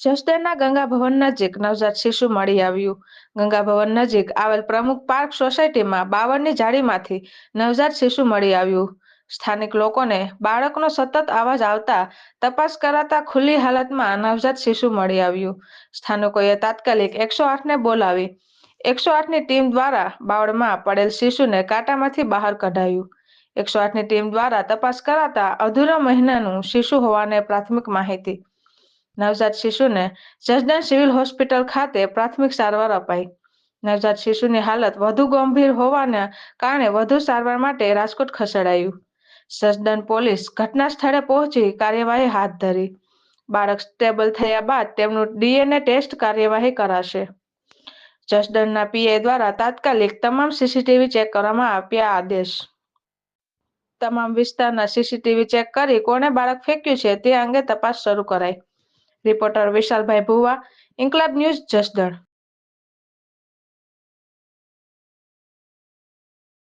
જસદણના ગંગા ભવન નજીક નવજાત શિશુ મળી આવ્યું. ગંગા ભવન નજીક આવેલ પ્રમુખ પાર્ક સોસાયટીમાં બાવળની જાળીમાંથી નવજાત શિશુ મળી આવ્યું. સ્થાનિક લોકોને બાળકનો સતત અવાજ આવતા તપાસ કરાતા ખુલ્લી હાલતમાં નવજાત શિશુ મળી આવ્યું. સ્થાનિકોએ તાત્કાલિક એકસો આઠને બોલાવી. એકસો આઠની ટીમ દ્વારા બાવળમાં પડેલ શિશુને કાંટામાંથી બહાર કઢાયું. એકસો આઠની ટીમ દ્વારા તપાસ કરાતા અધૂરા મહિનાનું શિશુ હોવાને પ્રાથમિક માહિતી નવજાત શિશુને જસદણ સિવિલ હોસ્પિટલ ખાતે પ્રાથમિક સારવાર અપાઈ. નવજાત શિશુની હાલત વધુ ગંભીર હોવાના કારણે વધુ સારવાર માટે રાજકોટ ખસેડાયું. જસદણ પોલીસ ઘટના સ્થળે પહોંચી કાર્યવાહી હાથ ધરી. બાળક સ્ટેબલ થયા બાદ તેમનું ડીએનએ ટેસ્ટ કાર્યવાહી કરાશે. જસદણના પીએ દ્વારા તાત્કાલિક તમામ સીસીટીવી ચેક કરવામાં આપ્યા આદેશ. તમામ વિસ્તારના સીસીટીવી ચેક કરી કોણે બાળક ફેંક્યું છે તે અંગે તપાસ શરૂ કરાઈ. રિપોર્ટર વિશાલભાઈ ભુવા ઇન્કલાબ ન્યૂઝ જસદણ